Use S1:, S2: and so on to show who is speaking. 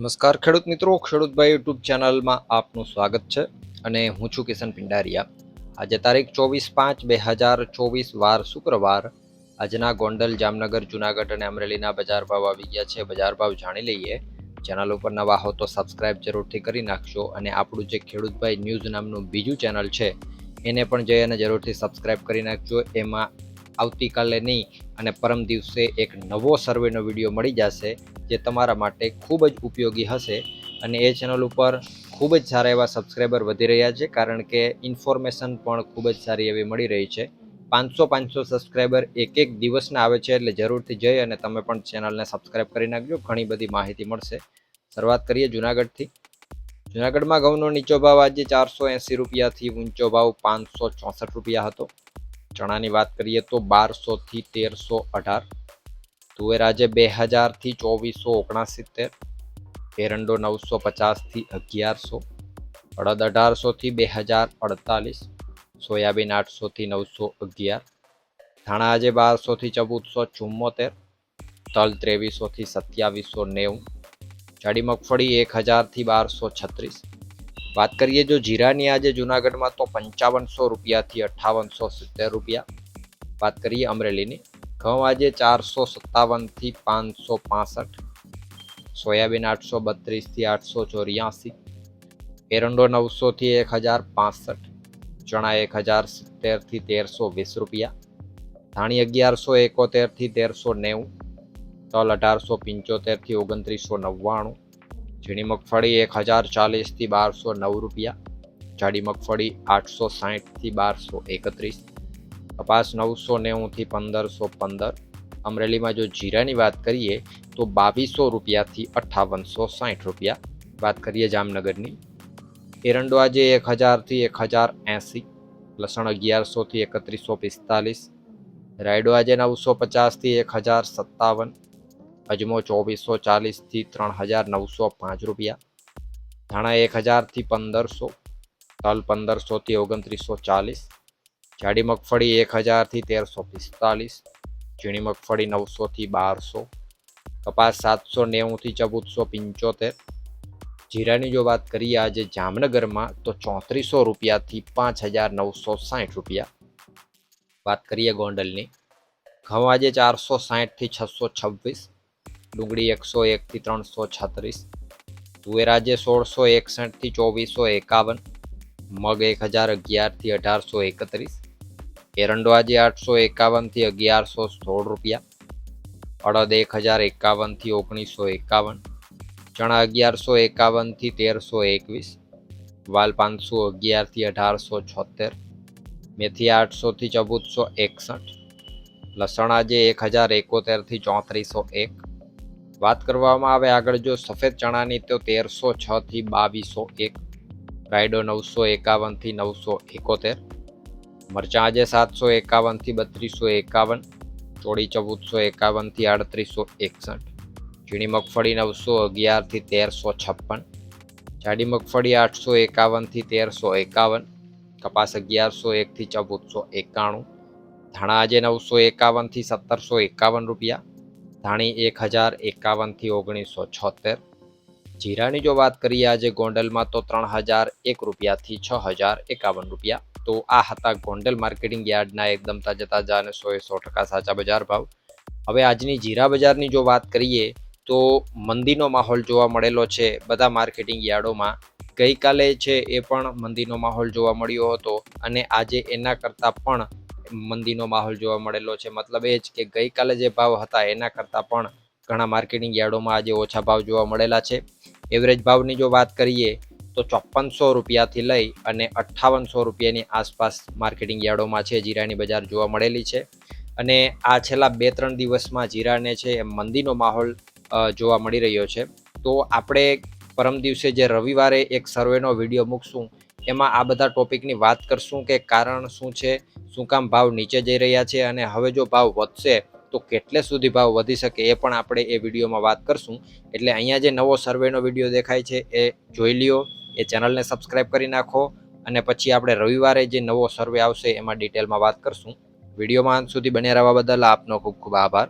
S1: નમસ્કાર ખેડૂત મિત્રો, ખેડૂતભાઈ યુટ્યુબ ચેનલમાં આપનું સ્વાગત છે અને હું છું કિશન પિંડારિયા. આજે તારીખ ચોવીસ પાંચ બે હજાર ચોવીસ, વાર શુક્રવાર. આજના ગોંડલ, જામનગર, જુનાગઢ અને અમરેલીના બજાર ભાવ આવી ગયા છે. બજાર ભાવ જાણી લઈએ. ચેનલ ઉપર નવા હો તો સબસ્ક્રાઇબ જરૂરથી કરી નાખશો અને આપણું જે ખેડૂતભાઈ ન્યૂઝ નામનું બીજું ચેનલ છે, એને પણ જઈ અને જરૂરથી સબસ્ક્રાઇબ કરી નાખજો. એમાં આવતીકાલે નહીં, અને પરમ દિવસે એક નવો સર્વેનો વીડિયો મળી જશે, જે તમારા માટે ખૂબ જ ઉપયોગી હશે. અને એ ચેનલ ઉપર ખૂબ જ સારા એવા સબસ્ક્રાઈબર વધી રહ્યા છે, કારણ કે ઇન્ફોર્મેશન પણ ખૂબ જ સારી એવી મળી રહી છે. પાંચસો પાંચસો સબસ્ક્રાઈબર એક એક દિવસના આવે છે, એટલે જરૂરથી જઈ અને તમે પણ ચેનલને સબસ્ક્રાઈબ કરી નાખજો, ઘણી બધી માહિતી મળશે. શરૂઆત કરીએ જુનાગઢથી. જુનાગઢમાં ઘઉંનો નીચો ભાવ આજે ચારસો એંસી રૂપિયાથી ઊંચો ભાવ પાંચસો ચોસઠ રૂપિયા હતો. ચણાની વાત કરીએ તો બારસોથી તેરસો અઢાર તુવેર આજે બે હજારથી ચોવીસો ઓગણસિત્તેર એરંડો નવસો પચાસથી અગિયારસો. અડદ અઢારસોથી બે હજાર અડતાલીસ સોયાબીન આઠસોથી નવસો અગિયાર ધાણા આજે બારસોથી ચૌદસો ચુમ્મોતેર. તલ ત્રેવીસોથી સત્યાવીસો નેવું. જાડી મગફળી એક હજારથી બારસો છત્રીસ. વાત કરીએ જો જીરાની આજે જુનાગઢમાં તો પંચાવનસો રૂપિયાથી અઠ્ઠાવનસો સિત્તેર રૂપિયા. વાત કરીએ અમરેલીની, ઘઉં આજે ચારસો સત્તાવનથી પાંચસો પાસઠ, સોયાબીન આઠસો બત્રીસથી આઠસો ચોર્યાસી, એરંડો નવસોથી એક હજાર પાસઠ, ચણા એક હજાર સિત્તેરથી તેરસો વીસ રૂપિયા, ધાણી અગિયારસો એકોતેરથી તેરસો નેવું, તલ અઢારસો પંચોતેરથી ઓગણત્રીસો નવ્વાણું ઝીણી મગફળી એક હજાર ચાલીસથી બારસો નવ રૂપિયા. જાડી મગફળી આઠસો સાહીઠથી બારસો એકત્રીસ. કપાસ નવસો નેવુંથી પંદરસો પંદર. અમરેલીમાં જો જીરાની વાત કરીએ તો બાવીસો રૂપિયાથી અઠ્ઠાવનસો સાઠ રૂપિયા. વાત કરીએ જામનગરની. એરંડો આજે એક હજારથી એક હજાર એંસી. લસણ અગિયારસોથી એકત્રીસો પિસ્તાલીસ. રાયડો આજે નવસો પચાસથી એક હજાર સત્તાવન. અજમો ચોવીસો ચાલીસથી ત્રણ હજાર નવસો પાંચ રૂપિયા. ધાણા એક હજારથી પંદરસો, તલ પંદરસોથી ઓગણત્રીસો ચાલીસ, જાડી મગફળી એક હજારથી તેરસો પિસ્તાલીસ, ઝીણી મગફળી નવસોથી બારસો, કપાસ સાતસો નેવુંથી ચૌદસો પંચોતેર. જીરાની જો વાત કરીએ આજે જામનગરમાં તો ચોત્રીસો રૂપિયાથી પાંચ હજાર નવસો સાઠ રૂપિયા. વાત કરીએ ગોંડલની. ઘઉં આજે ચારસો સાઠથી છસો છવ્વીસ ડુંગળી એકસો એકથી ત્રણસો છત્રીસ તુવેરાજે સોળસો એકસઠથી ચોવીસો એકાવન, મગ એક હજાર અગિયારથી અઢારસો એકત્રીસ, એરંડો આજે આઠસો એકાવનથી અગિયારસો સોળ રૂપિયા, અડદ એક હજાર એકાવનથી ઓગણીસો એકાવન, ચણા અગિયારસો એકાવનથી તેરસો એકવીસ, વાલ પાંચસો અગિયારથી અઢારસો છોતેર મેથી આઠસોથી ચૌદસો એકસઠ, લસણ આજે એક હજાર એકોતેરથી ચોત્રીસો એક વાત કરવામાં આવે આગળ જો સફેદ ચણાની તો તેરસો છથી બાવીસો એક, રાયડો નવસો એકાવનથી નવસો એકોતેર, મરચાં આજે સાતસો એકાવનથી બત્રીસો એકાવન, ચોળી ચૌદસો એકાવનથી આડત્રીસો એકસઠ, ઝીણી મગફળી નવસો અગિયારથી તેરસો છપ્પન, જાડી મગફળી આઠસો એકાવનથી તેરસો એકાવન, કપાસ અગિયારસો એકથી ચૌદસો એકાણું, ધાણા આજે નવસો એકાવનથી સત્તરસો એકાવન રૂપિયા ધાણી એક હજાર એકાવનથી ઓગણીસો છોતેર. જીરાની જો વાત કરીએ આજે ગોંડલમાં તો ત્રણ હજાર એક રૂપિયાથી છ હજાર એકાવન રૂપિયા. તો આ હતા ગોંડલ માર્કેટિંગ યાર્ડના એકદમ તાજા તાજા અને સો સો ટકા સાચા બજાર ભાવ. હવે આજની જીરા બજારની જો વાત કરીએ તો મંદીનો માહોલ જોવા મળેલો છે બધા માર્કેટિંગ યાર્ડોમાં. ગઈકાલે છે એ પણ મંદીનો માહોલ જોવા મળ્યો હતો અને આજે એના કરતાં પણ મંદીનો માહોલ જોવા મળેલો છે. મતલબ એ જ કે ગઈકાલે જે ભાવ હતા, એના કરતાં પણ ઘણા માર્કેટિંગ યાર્ડોમાં આજે ઓછા ભાવ જોવા મળેલા છે. એવરેજ ભાવની જો વાત કરીએ, તો ચોપ્પનસો રૂપિયાથી લઈ અને અઠ્ઠાવનસો રૂપિયાની આસપાસ માર્કેટિંગ યાર્ડોમાં છે, જીરાની બજાર જોવા મળેલી છે. અને આ છેલ્લા બે ત્રણ દિવસમાં જીરાને છે, એ મંદીનો માહોલ જોવા મળી રહ્યો છે. તો આપણે પરમ દિવસે જે રવિવારે એક સર્વેનો વીડિયો મૂકશું, એમાં આ બધા ટોપિકની વાત કરશું કે કારણ શું છે શું કામ ભાવ નીચે જઈ રહ્યા છે અને હવે જો ભાવ વધશે, તો કેટલે સુધી ભાવ વધી શકે એ પણ આપણે એ વિડીયોમાં વાત કરશું. એટલે અહીંયા જે નવો સર્વેનો વીડિયો દેખાય છે એ જોઈ લ્યો, એ ચેનલને સબસ્ક્રાઈબ કરી નાખો અને પછી આપણે રવિવારે જે નવો સર્વે આવશે એમાં ડિટેલમાં વાત કરશું. વિડીયોમાં સુધી બન્યા રહેવા બદલ આપનો ખૂબ ખૂબ આભાર.